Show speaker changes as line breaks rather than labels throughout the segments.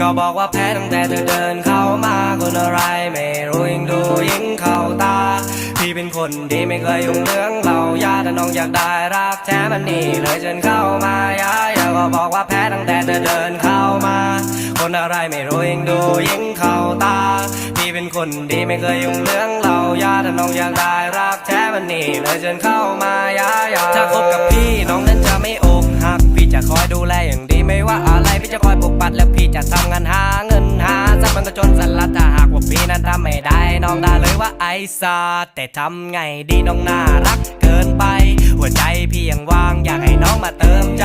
ก็บอกว่าแพ้ตั้งแต่เธอเดินเข้ามาคนอะไรไม่รู้ยิ่งดูยิ่งเข้าตา พี่เป็นคนดีไม่เคยยุ่งเรื่องเรายาถ้าน้องอยากได้รักแท้มันนี่เลยเชิญเข้ามายาอย่าก็บอกว่าแพ้ตั้งแต่เธอเดินเข้ามา คนอะไรไม่รู้ยิ่งดูยิ่งเข้าตา พี่เป็นคนดีไม่เคยยุ่งเรื่องเรายาถ้าน้องอยากได้รักแท้มันนี่เลยเชิญเข้ามายาอย่าถ้าคบกับพี่น้อง นั้นทำไม่ได้น้องด่าเลยว่าไอ้ซาแต่ทำไงดีน้องน่ารักเกินไป หัวใจพี่ยังว่างอยากให้น้องมาเติมใจ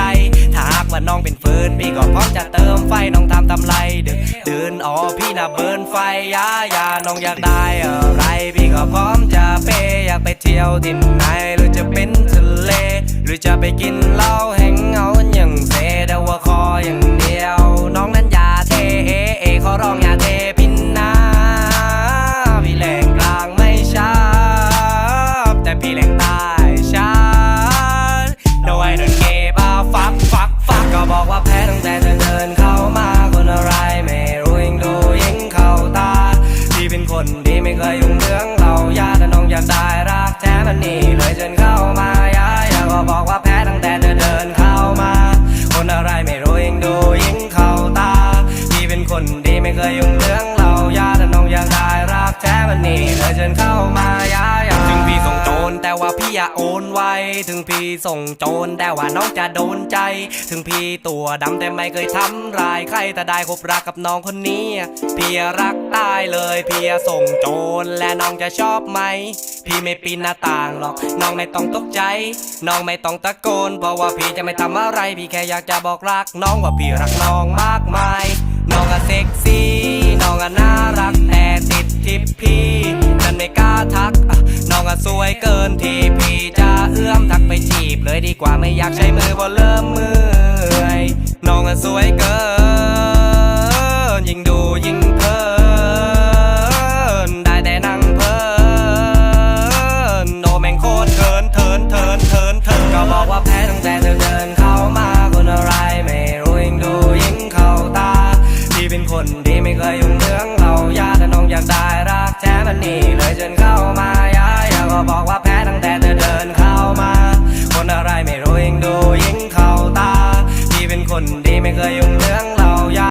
ถ้าหากว่าน้องเป็นฟืนพี่ก็พร้อมจะเติมไฟน้องทำทำไรดึกดื่นอ๋อพี่น่ะเบิร์นไฟยายาน้องอยากได้อะไร พี่ก็พร้อมจะเปย์อยากไปเที่ยวที่ไหนหรือจะเป็นทะเล หรือจะไปกินเหล้าแห่ง รักแท้มันนี่เลยเชิญเข้า พี่อย่าโอนไว ถึงพี่ส่งโจรแต่ว่าน้องจะโดนใจ ถึงพี่ตัวดำแต่ไม่เคยทำร้ายใครแต่ได้คบรักกับน้องคนนี้ พี่รักตายเลยพี่ส่งโจรและน้องจะชอบไหม พี่ไม่ปีนหน้าต่างหรอก น้องไม่ต้องตกใจ น้องไม่ต้องตะโกนเพราะว่าพี่จะไม่ทำอะไร พี่แค่อยากจะบอกรัก น้องว่าพี่รักน้องมากมาย น้องอะเซ็กซี่ น้องอะน่ารักแต่ติดทิปพี่นั่นไม่กล้าทัก น้องอะสวยเกินที จะเอื้อมทักไปจีบเลยดีกว่าไม่อยากใช้มือพอเริ่มเมื่อยน้องสวยเกิน ยิ่งดูยิ่งเพลิน ได้แต่นั่งเพลินโนแมงโคตรเถินเถินเถินเถินเถินก็บอกว่าแพ้ตั้งแต่เธอเดินเข้ามาคนอะไรไม่รู้ยิ่งดูยิ่งเข้าตาที่เป็นคนดีไม่เคยยุ่งเรื่องเราญาติน้องอยากได้รักแท้มันนี่